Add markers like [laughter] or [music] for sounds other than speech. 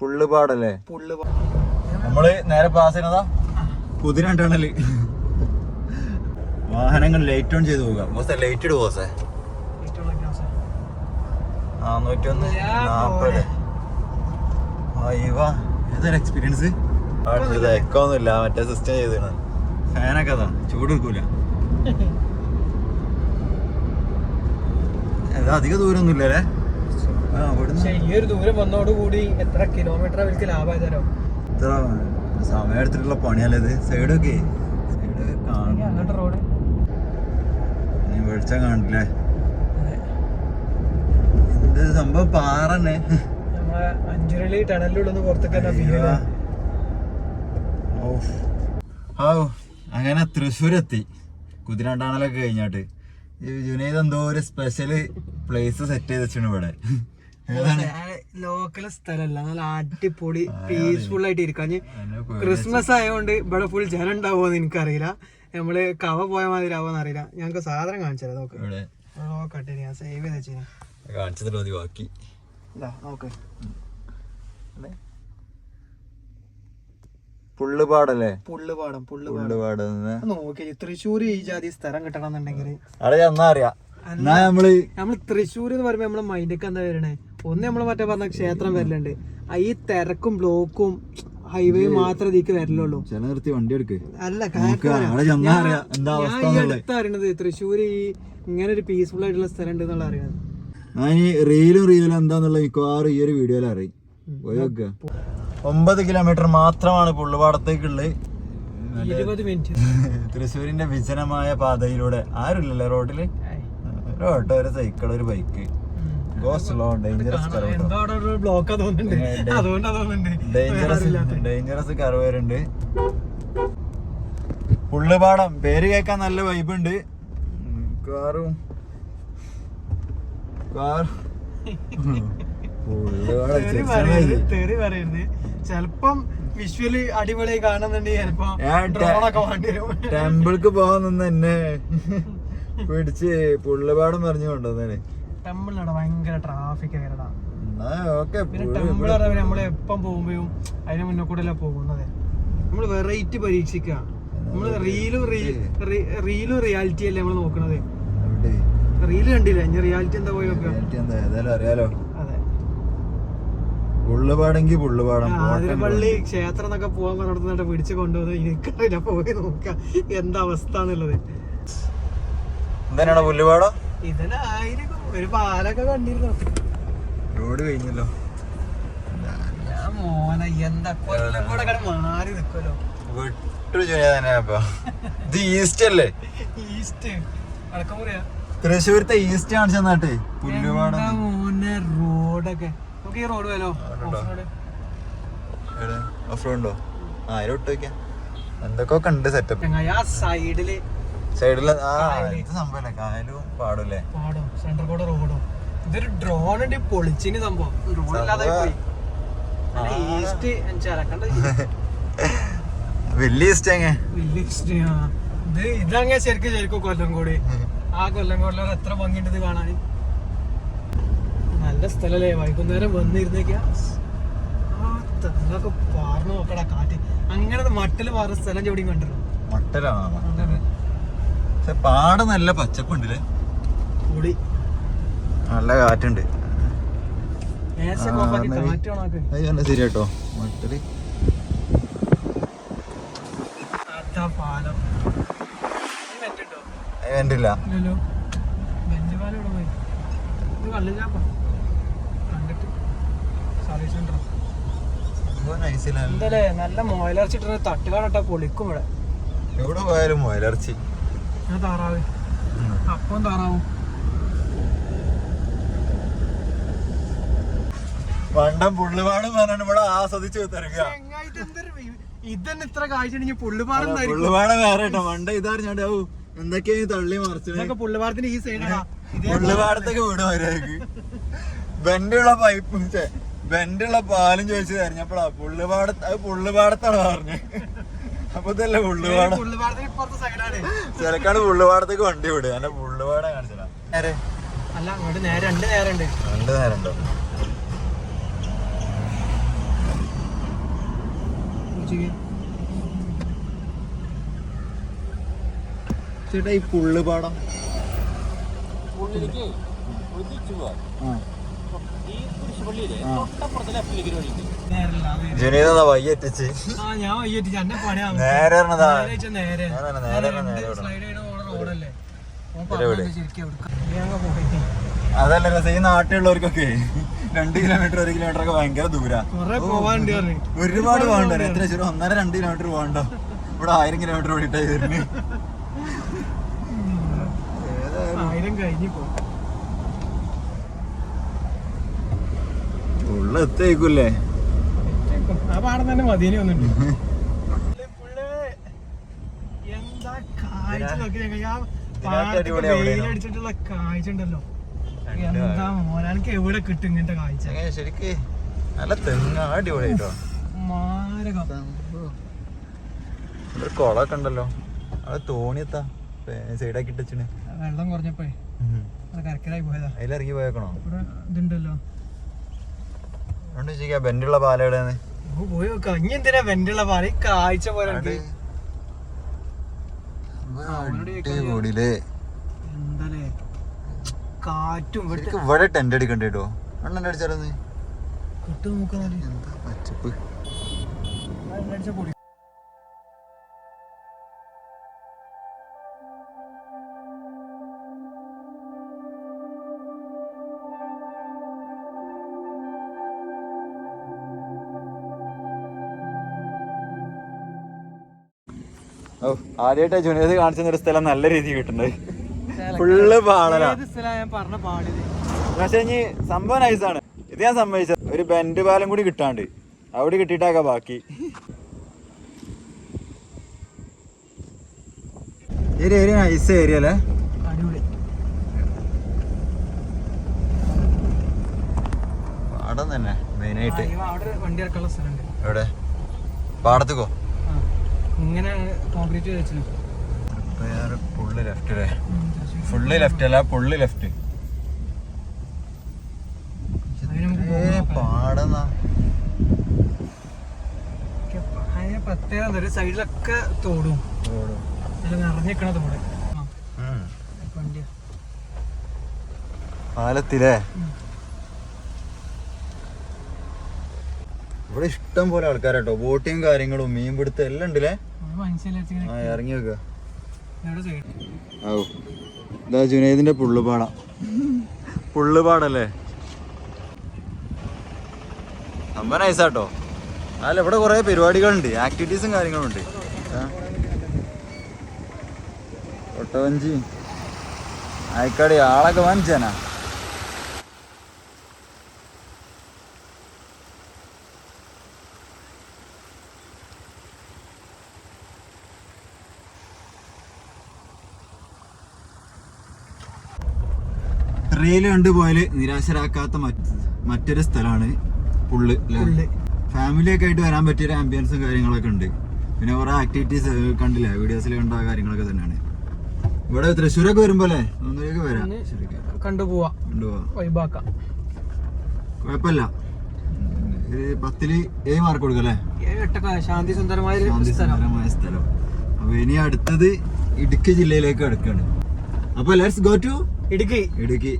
പുള്ളുപാടല്ലേ? പുള്ള് നമ്മൾ നേരെ പാസ് ചെയ്യുന്നതാ? കുതിര ടണൽ വാഹനങ്ങൾ ലൈറ്റ് ഓൺ ചെയ്ത് പോകാം ബോസേ ലൈറ്റ് ഇട് ബോസേ ഒന്ന് ഞാൻ നാപ്പത്. അയ്യവാ ഏതൊരു എക്സ്പീരിയൻസ് എക്കൊന്നുമില്ല മറ്റേ സിസ്റ്റം ചെയ്താണ് ഫാനൊക്കെ അതാ. ചൂട് എടുക്കൂല [laughs] അധിക പക്ഷെ ഈ ഒരു ദൂരം വന്നോടുകൂടി എത്ര കിലോമീറ്റർ അവർക്ക് ലാഭമായതരോ? ഇത്ര സമയം എടുത്തിട്ടുള്ള പണിയല്ലേ ഇത്? സൈഡൊക്കെ സൈഡ് അങ്ങോട്ട് റോഡ് നീ വെളിച്ചം കാണില്ലേ? എന്ത് സംഭവം? പാറന്നെ നമ്മളെ അഞ്ചുരളി ടണലിലുള്ളത് പുറത്തേക്ക് തന്നെ ഔ അങ്ങനെ തൃശ്ശൂർ എത്തി കുതിരണ്ടാണലൊക്കെ കഴിഞ്ഞാട്ട് ജുനൈദ് എന്തോ ഒരു സ്പെഷ്യൽ പ്ലേസ് സെറ്റ് ചെയ്ത് വെച്ചിട്ടുണ്ട് ഇവിടെ. ലോക്കൽ സ്ഥലമല്ല നല്ല അടിപൊളി പീസ്ഫുൾ ആയിട്ട് ഇരിക്കാൻ ക്രിസ്മസ് ആയതുകൊണ്ട് ഇവിടെ ഫുൾ ജനം ഉണ്ടാവുമെന്ന് എനിക്കറിയില്ല. നമ്മൾ കവ പോയ മാതിരി ആവുമെന്ന് അറിയില്ല. ഞങ്ങൾക്ക് സാധനം കാണിച്ചത് നോക്ക്. നോക്കട്ടെ ഞാൻ സേവ് ചെയ്ത് മതി ബാക്കി. നോക്ക്. പുള്ളുപാടല്ലേ പുള്ളുപാടം പുള്ളുപാടം പുള്ളുപാട് നോക്കി തൃശ്ശൂർ ഈ ജാതി സ്ഥലം കിട്ടണം എന്നുണ്ടെങ്കിൽ എന്നാ അറിയാ. എന്നാ നമ്മൾ തൃശ്ശൂർ എന്ന് പറയുമ്പോ നമ്മളെ മൈൻഡൊക്കെ എന്താ വരണേ? ഒന്ന് നമ്മൾ മറ്റേ പറഞ്ഞ ക്ഷേത്രം വരലുണ്ട്. ഈ തിരക്കും ബ്ലോക്കും ഹൈവേ മാത്രമേ ഇതിക്ക് വരലുള്ളൂ. നിർത്തി വണ്ടി എടുക്ക്. അല്ല ഞാൻ അറിയണത് തൃശ്ശൂർ ഈ ഇങ്ങനെ ഒരു പീസ്ഫുൾ ആയിട്ടുള്ള സ്ഥലം ഉണ്ട് എന്നുള്ള അറിയണത് ഞാൻ ഈ റീലും റീലും എന്താന്നുള്ള മിക്കവാറും ഈ ഒരു വീഡിയോയിൽ അറിയും. ഒമ്പത് കിലോമീറ്റർ മാത്രമാണ് പുള്ളുപാടത്തേക്കുള്ളത്. [laughs] തൃശ്ശൂരിന്റെ വിജനമായ പാതയിലൂടെ. ആരുല്ലേ റോഡിൽ ഒരു ഓട്ടോ ഒരു സൈക്കിൾ ഒരു ബൈക്ക് ഗോ സ്ലോ ഡേഞ്ചറസ് ബ്ലോക്കാ ഡേഞ്ചറസ് ഡേഞ്ചറസ് വരുന്നുണ്ട് പുള്ളുപാടം പേര് കേൾക്കാൻ നല്ല വൈബ് ഉണ്ട്. കാറും. കാർ. ചെലപ്പം വിഷ്വൽ അടിപൊളിയായി കാണുന്നുണ്ടെങ്കിൽ ടെമ്പിൾക്ക് പോകാൻ നിന്ന് എന്നെ പിടിച്ച് പുള്ളുപാടം പറഞ്ഞു കൊണ്ടുവന്നേ ടെമ്പിളിലാണ് ഭയങ്കര ട്രാഫിക് ഓക്കെ പിന്നെ ടെമ്പിൾ പറഞ്ഞാൽ നമ്മൾ എപ്പം പോകുമ്പോഴും അതിന് മുന്നേ കൂടെ പോകുന്നത്. നമ്മൾ വെറൈറ്റി പരീക്ഷിക്കുക നമ്മൾ റീലും റീലും റിയാലിറ്റി അല്ലേ നമ്മൾ നോക്കണത്? റീൽ കണ്ടില്ല? ഇനി റിയാലിറ്റി എന്താ പോയി അറിയാലോ. അതെ. പുള്ളുപാടെങ്കി പുള്ളുപാടം ആതിരപ്പള്ളി ക്ഷേത്രം എന്നൊക്കെ പോകാൻ പറഞ്ഞിട്ട് പിടിച്ചു കൊണ്ടുവന്ന് എനിക്കറിയില്ല പോയി നോക്കുക എന്താ അവസ്ഥ എന്നുള്ളത്. പുല്ലുപാടം ഇതിനായിരിക്കും ഒരു പാലൊക്കെ കണ്ടിരുന്നു. റോഡ് കഴിഞ്ഞല്ലോ. ഞാൻ മോനെ എന്താ കൊല്ലം കൂടെ കണ്ട് മാറി നിൽക്കുമല്ലോ വിട്ടു തന്നെ അപ്പൊ ഇത് ഈസ്റ്റ് അല്ലേ? ഈസ്റ്റ്. അടക്കം പറയാ. തൃശ്ശൂരത്തെ ഈസ്റ്റ് കാണിച്ചു തന്നാട്ടെ. പുല്ലുപാട. മോനെ റോഡൊക്കെ. നമുക്ക് ഈ റോഡ് പോയാലോ? Off road. ഓഫ് റോഡോ ആ അതിൽ വിട്ടു വെക്കാം എന്തൊക്കെ ഉണ്ട് സെറ്റപ്പ് ആ സൈഡിൽ സൈഡിൽ ആ. ഇത് സംഭവല്ലേ? കായലും പാടല്ലേ പാടോ. സെന്റർ കൂടെ റോഡോ ഇതൊരു ഡ്രോൺ ഉണ്ട് പൊളിച്ചിന് സംഭവം. ഡ്രോൺ ഇല്ലാതെ പോയി. ആ. ഈസ്റ്റ് ചിലക്കണ്ട [laughs] വലിയ ഈസ്റ്റ് എങ്ങനെ വലിയ ഈസ്റ്റ് ആ. ഇത് ഇതങ്ങനെ ശരിക്കും ശരിക്കും കൊല്ലം കൂടി. ആ കൊല്ലം കൊല്ലം എത്ര ഭംഗിയുണ്ട് ഇത് കാണാൻ. നല്ല സ്ഥലല്ലേ? വൈകുന്നേരം വന്നിരുന്നേക്ക. ആ തെങ്ങൊക്കെ പാർന്നു നോക്കടാ കാറ്റ്. അങ്ങനെ മട്ടൽ പാറുന്ന സ്ഥലം ചോടിയും കണ്ടിരുന്നു മട്ടലാണ്? പക്ഷെ പാട് നല്ല പച്ചപ്പുണ്ടല്ലേ? നല്ല കാറ്റുണ്ട്. ശരിയാട്ടോ ശരി കേട്ടോ? മട്ടൽ. എന്തായാലേ നല്ല മോയിലർച്ചിട്ട് തട്ടുകാടട്ട പൊളിക്കും ഇവിടെ. എവിടെ പോയാലും മുയലർച്ചി. ഞാൻ താറാവ്. അപ്പം താറാവും. പണ്ടം പുള്ളിപാടും പറഞ്ഞാണ് ഇവിടെ ആസ്വദിച്ച് തിരക്കുക ഇതന്നെ ഇത്ര കാഴ്ച പുള്ളുപാടം പുള്ളുപാടം വേറെ കേട്ടോ. പണ്ട് ഇതറിഞ്ഞാണ്ട് ഓ എന്തൊക്കെയാ തള്ളി മറിച്ചത്? ഇതൊക്കെ പുള്ളുപാടത്തിന്റെ ഈ സൈഡാ പുള്ളുപാടത്തൊക്കെ വീട് വരാക്ക് ബെൻഡുള്ള പൈപ്പ് ബെൻഡുള്ള പാലും ചോദിച്ചു തെരഞ്ഞപ്പോഴാ പുള്ളുപാടത്ത് അത് പറഞ്ഞേ പറഞ്ഞത്. അപ്പൊ പുള്ളുപാടത്തേക്ക് വണ്ടി വിടുക എന്നെ പുള്ളുപാട കാണിച്ചില്ല അല്ല അങ്ങോട്ട് നേരെ രണ്ട് നേരണ്ട്. രണ്ട് ചേട്ടാ ഈ പുള്ളുപാടം ഈ കുരിശുപള്ളിയിലെ തൊട്ടപ്പുറത്തെ ലെഫ്റ്റിലേക്ക് വഴിയുണ്ട്. വയ്യെത്തിച്ച് ആ ഞാൻ വയ്യേറ്റ് എന്നെ പണിയാ. നേരെ. നേരെ അതല്ല രസം. ഈ നാട്ടിലുള്ളവർക്കൊക്കെ രണ്ട് കിലോമീറ്റർ ഒരു കിലോമീറ്റർ ഒക്കെ ഭയങ്കര ദൂരാ. ഒരുപാട് പോകണ്ട എത്ര ചെറു ഒന്നര രണ്ട് കിലോമീറ്റർ പോകണ്ടോ ഇവിടെ ആയിരം കിലോമീറ്റർ ഓടിട്ടായി വരുന്നു. ആയിരം കഴിഞ്ഞു പോ. ഉള്ള എത്തേക്കൂല്ലേ ആ പാടം തന്നെ മതിയേനി വന്നിട്ട് എന്താ കാഴ്ച നോക്കി ഞങ്ങൾ ആ ഇതിനകത്ത് പാടത്തൊക്കെ അടിപൊളിയാ വെയിലടിച്ചിട്ടുള്ള കാഴ്ച ഉണ്ടല്ലോ. എന്താ മോനാనికి എവിടെ കിട്ടും ഇങ്ങനത്തെ കാഴ്ച? ശരിക്ക് നല്ല തെങ്ങ അടിപൊളിയായിട്ടോ മാരകം. ഒരു കുളമൊക്കെ ഉണ്ടല്ലോ. അത് തോണിയെത്താ സൈഡാക്കി ഇട്ടിച്ചിന്. വെള്ളം കുറഞ്ഞപ്പോഴേ അത് കരക്കലായി പോയതാ. അതിലിറങ്ങി പോയേക്കണോ? ഇവിടെ ഇതുണ്ടല്ലോ. ബെൻഡുള്ള പാലം എവിടെയാണ് ഓ, പോയി നോക്കാം. ഇനി എന്തിനാ വെന്റുള്ള പാല ഈ കാഴ്ച പോലെ ഉണ്ട്. അടിപൊളിയില്ലേ എന്താലേ? കാറ്റും ഇവിടെ ശരിക്കും ഇവിടെ ടെന്റ് അടിക്കണ്ട കേട്ടോ അണ്ണന്റെ നീ? കിട്ടു എന്താ പച്ചപ്പ്? അടിച്ച പൊടി. ഓ ജുനേദ് ജുനേത് കാണിച്ചു ഒരു സ്ഥലം നല്ല രീതിയിൽ കിട്ടുന്നത് ഫുള്ള് പാടലാ? പക്ഷെ ഇനി സംഭവം നൈസാണ് ഇത് ഞാൻ സമ്മതിച്ചത് ഒരു ബെൻഡ് പാലം കൂടി കിട്ടാണ്ട്. അവിടെ കിട്ടിയിട്ടാക്ക ബാക്കി. ഈ ഏരിയ നൈസ് ഏരിയ അല്ലേ? അടിപൊളി. പാടം തന്നെ മെയിനായിട്ട് അവിടെ വണ്ടി ഇറക്കാനുള്ള സ്ഥലമുണ്ട് എവിടെ? പാടത്തേക്കോ? ഇങ്ങനെ കോൺക്രീറ്റ് വെച്ചു ഫുള്ള് ലെഫ്റ്റ് അല്ലേ? ഫുള്ള് ലെഫ്റ്റ് അല്ല ഫുള്ള് ലെഫ്റ്റ് പോകുമ്പോ പ്രത്യേകത ഒരു സൈഡിലൊക്കെ തോടും. നിറഞ്ഞിക്കണ തോട്. പാലത്തിലേ? ഇവിടെ ഇഷ്ടം പോലെ ആൾക്കാരാട്ടോ. ബോട്ടിങ് കാര്യങ്ങളും മീൻ പിടുത്തം എല്ലാം ഉണ്ടല്ലേ? ആ ഇറങ്ങി വെക്ക. ഔ. ഇതാ ജുനൈദിന്റെ പുള്ളുപാട. പുള്ളുപാടല്ലേ? സംഭവം നൈസാട്ടോ അല്ല ഇവിടെ കുറെ പരിപാടികളുണ്ട്. ആക്ടിവിറ്റീസും കാര്യങ്ങളും ഉണ്ട് ഒട്ടവഞ്ചി ആയിക്കാട് ആളൊക്കെ വാങ്ങിച്ചാനാ? റെയിൽ കണ്ടുപോയാൽ നിരാശരാക്കാത്ത മറ്റ് മറ്റൊരു സ്ഥലമാണ് പുള്ള്. ഫാമിലി ഒക്കെ ആയിട്ട് വരാൻ പറ്റിയ ആംബിയൻസും കാര്യങ്ങളൊക്കെ ഉണ്ട്. പിന്നെ കുറെ ആക്ടിവിറ്റീസ് കണ്ടില്ല? വീഡിയോസിൽ കണ്ട കാര്യങ്ങളൊക്കെ തന്നെയാണ്. ഇവിടെ തൃശ്ശൂരൊക്കെ വരുമ്പോ അല്ലേ ഒന്നിലേക്ക് വരാം. കണ്ടുപോവാ. കുഴപ്പമില്ല. ഒരു പത്തിൽ ഏഴ് മാർക്ക് കൊടുക്കല്ലേ ശാന്തി സുന്ദരമായ സ്ഥലം. അപ്പൊ ഇനി അടുത്തത് ഇടുക്കി ജില്ലയിലേക്ക് അടുക്കാണ് അപ്പൊ let's go to Idukki. Idukki.